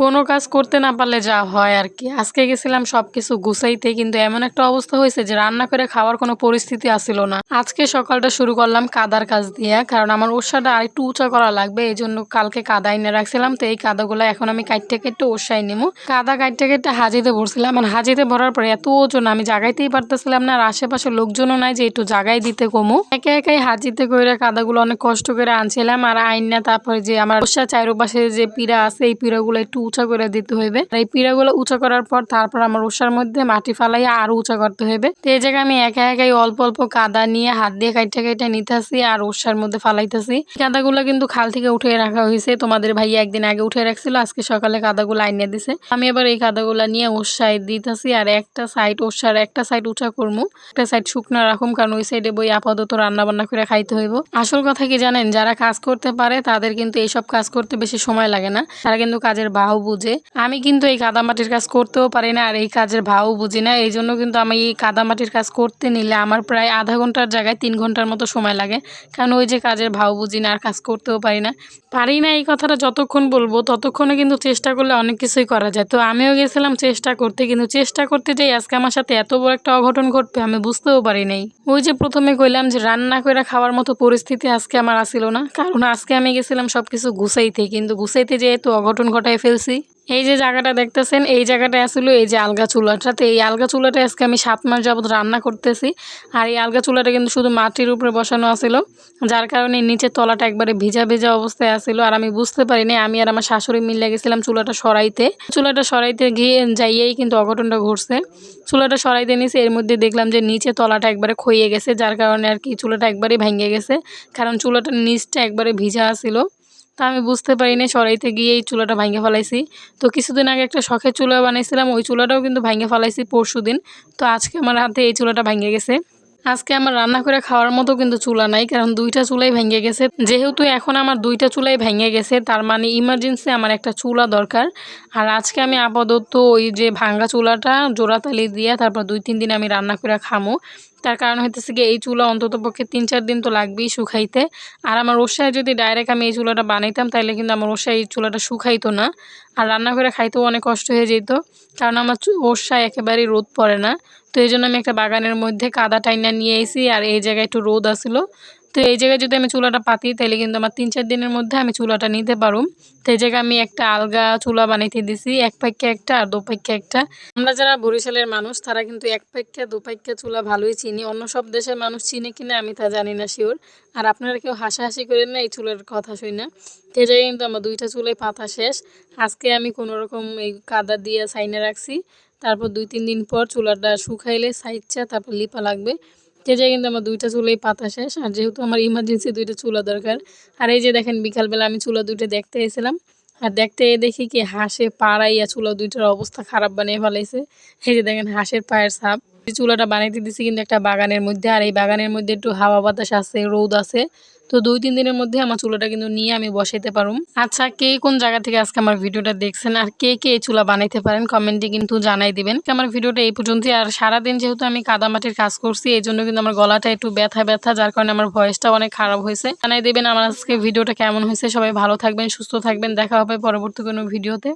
কোনো কাজ করতে না পারলে যা হয় আর কি। আজকে গেছিলাম সব কিছু গুছাইতে, কিন্তু এমন একটা অবস্থা হয়েছে যে রান্না করে খাওয়ার কোনো পরিস্থিতি আসিল না। আজকে সকালটা শুরু করলাম কাদার কাজ দিয়ে, কারণ আমার ওষাটা আর একটু উঁচা করা লাগবে এই জন্য কালকে কাদা এনে রাখছিলাম, তো এই কাদাগুলো এখন আমি কাটতে কেটে ওষাই নেব কাদা কাটতে কেটে হাজিতে ভরছিলাম, আর হাজিতে ভরার পরে এত ওজন আমি জাগাইতেই পারতেছিলাম না, আর আশেপাশে লোকজনও নাই যে একটু জাগাই দিতে কমু। একে একাই হাজিতে করে কাদাগুলো অনেক কষ্ট করে আনছিলাম, আর আইন না, তারপরে যে আমার ওষা চারোপাশে যে পিড়া আছে, এই পিড়াগুলো একটু উঁচা করে দিতে হইবে। এই পিড়াগুলো উঁচা করার পর তারপর আমার ওষার মধ্যে মাটি ফালাইয়া আরও উঁচা করতে হইবে। তো এই জায়গায় আমি একা একাই অল্প অল্প কাদা নিয়ে হাত দিয়ে কাইটে কাইটে নিতেছি আর ওষার মধ্যে ফালাইতেছি। কাদাগুলো কিন্তু খাল থেকে উঠে রাখা হয়েছে তোমাদের ভাইয়া একদিন আগে উঠে রাখছিল, আজকে সকালে কাদাগুলো আইনে দিছে। আমি এবার এই কাদাগুলো নিয়ে ওষায় দিতেছি আর একটা সাইড ওষার একটা সাইড উঁচা করব একটা সাইড শুকনো রাখুম, কারণ ওই সাইডে বই আপাতত রান্না বান্না করে খাইতে হইব। আসল কথা কি জানেন? যারা কাজ করতে পারে, তাদের কিন্তু এইসব কাজ করতে বেশি সময় লাগে না। তারা কিন্তু কাজের ভাও বুঝে। আমি কিন্তু এই কাদামাটির কাজ করতেও পারি না আর এই কাজের ভাও বুঝি না। এই জন্য কিন্তু আমি এই কাদামাটির কাজ করতে নিলে আমার প্রায় আধা ঘণ্টার জায়গায় তিন ঘণ্টার মতো সময় লাগে। কারণ ওই যে কাজের ভাও বুঝি না আর কাজ করতেও পারি না। পারি না এই কথাটা যতক্ষণ বলব, ততক্ষণে কিন্তু চেষ্টা করলে অনেক কিছুই করা যায়। তো আমিও গেছিলাম চেষ্টা করতে, কিন্তু চেষ্টা করতে যাই আজকে আমার সাথে এত বড় একটা অঘটন ঘটবে আমি বুঝতেও পারি নাই। ওই যে প্রথমে কইলাম যে রান্না করে খাওয়ার মতো পরিস্থিতি আজকে আমার আসিল না। কারণ আজকে আমি গেছিলাম সব কিছু গুছাইতে, কিন্তু গুছাইতে যেহেতু অঘটন ঘটায় ফেলছি এই যে জায়গাটা দেখতেছেন, এই জায়গাটা আসলে এই যে আলগা চুলাটা তো এই আলগা চুলাটা আজকে আমি সাত মাস যাবত রান্না করতেছি। আর এই আলগা চুলাটা কিন্তু শুধু মাটির উপরে বসানো আছিল, যার কারণে নিচের তলাটা একবারে ভিজা ভিজা অবস্থায় আসছিল আর আমি বুঝতে পারিনি, আমি আর আমার শাশুড়ি মিলে গেছিলাম চুলাটা সরাইতে। চুলাটা সরাইতে গিয়ে যাইয়েই কিন্তু অঘটনটা ঘটছে। চুলাটা সরাইতে নিয়েছে এর মধ্যে দেখলাম যে নিচে তলাটা একবারে ক্ষয়ে গেছে, যার কারণে আর কি চুলাটা একবারে ভেঙে গেছে। কারণ চুলাটার নিচটা একবারে ভিজা আসছিল তা আমি বুঝতে পারিনি, সরাইতে গিয়ে এই চুলাটা ভাঙে ফেলাইছি। তো কিছুদিন আগে একটা শখের চুলা বানাইছিলাম, ওই চুলাটাও কিন্তু ভাঙে ফেলাইছি পরশু দিন তো আজকে আমার হাতে এই চুলাটা ভাঙে গেছে। আজকে আমার রান্না করে খাওয়ার মতো কিন্তু চুলা নাই, কারণ দুইটা চুলাই ভেঙে গেছে। যেহেতু এখন আমার দুইটা চুলাই ভেঙে গেছে, তার মানে ইমার্জেন্সি আমার একটা চুলা দরকার। আর আজকে আমি আপাতত ওই যে ভাঙ্গা চুলাটা জোড়াতালি দিয়ে তারপর দুই তিন দিন আমি রান্না করে খামো। তার কারণ হইতেছে কি, এই চুলা অন্তত পক্ষে তিন চার দিন তো লাগবেই শুকাইতে। আর আমার ওষায় যদি ডাইরেক্ট আমি এই চুলাটা বানাইতাম তাহলে কিন্তু আমার ওষায় এই চুলাটা শুকাইতো না। আর রান্না করে খাইতেও অনেক কষ্ট হয়ে যেত, কারণ আমার ওষায় একেবারেই রোদ পড়ে না। তো এই জন্য আমি একটা বাগানের মধ্যে কাদা টাইনা নিয়ে এসি আর এই জায়গায় একটু রোদ আসলো। তো এই জায়গায় যদি আমি চুলাটা পাতি, তাহলে কিন্তু আমার তিন চার দিনের মধ্যে আমি চুলাটা নিতে পারো তো এই জায়গায় আমি একটা আলগা চুলা বানাইতে দিছি, এক পাইকে একটা আর দু পাইকে একটা। আমরা যারা বরিশালের মানুষ, তারা কিন্তু এক পাইকে দু চুলা ভালোই চিনি। অন্য সব দেশের মানুষ চিনে কিনা আমি তা জানি না শিওর আর আপনারা কেউ হাসাহাসি করেন না, এই চুলের কথা শুই না। তো এই জায়গায় কিন্তু আমার দুইটা চুলাই পাতা শেষ। আজকে আমি কোনোরকম এই কাদা দিয়ে সাইনে রাখছি। তারপর দুই, তিন দিন পর চুলাটা শুকাইলে সাইডটা তারপর লিপা লাগবে। যে জায়গায় কিন্তু আমার দুইটা চুলাই পাতা শেষ, আর যেহেতু আমার ইমার্জেন্সি দুইটা চুলা দরকার, আর এই যে দেখেন বিকালবেলা আমি চুলা দুইটা দেখতে এসেছিলাম, আর দেখতে দেখি কি হাঁসে পাড়াইয়া চুলা দুইটার অবস্থা খারাপ বানিয়ে ফেলাইছে। এই যে দেখেন হাঁসের পায়ের সাপ চুলাটা বানাইতে দিছি কিন্তু একটা বাগানের মধ্যে, আর এই বাগানের মধ্যে একটু হাওয়া বাতাস আছে, রোদ আছে তো দুই, তিন দিনের মধ্যে আমার চুলাটা কিন্তু নিয়ে আমি বসাইতে পারুম। আচ্ছা কে কোন জায়গা থেকে আজকে আমার ভিডিওটা দেখছেন আর কে কে এই চুলা বানাইতে পারেন কমেন্টে কিন্তু জানাই দিবেন। আমার ভিডিওটা এই পর্যন্তই। আর সারাদিন যেহেতু আমি কাদামাটির কাজ করছি, এই জন্য কিন্তু আমার গলাটা একটু ব্যথা ব্যথা, যার কারণে আমার ভয়েসটা অনেক খারাপ হয়েছে। জানাই দেবেন আমার আজকে ভিডিওটা কেমন হয়েছে। সবাই ভালো থাকবেন, সুস্থ থাকবেন। দেখা হবে পরবর্তী কোনো ভিডিওতে।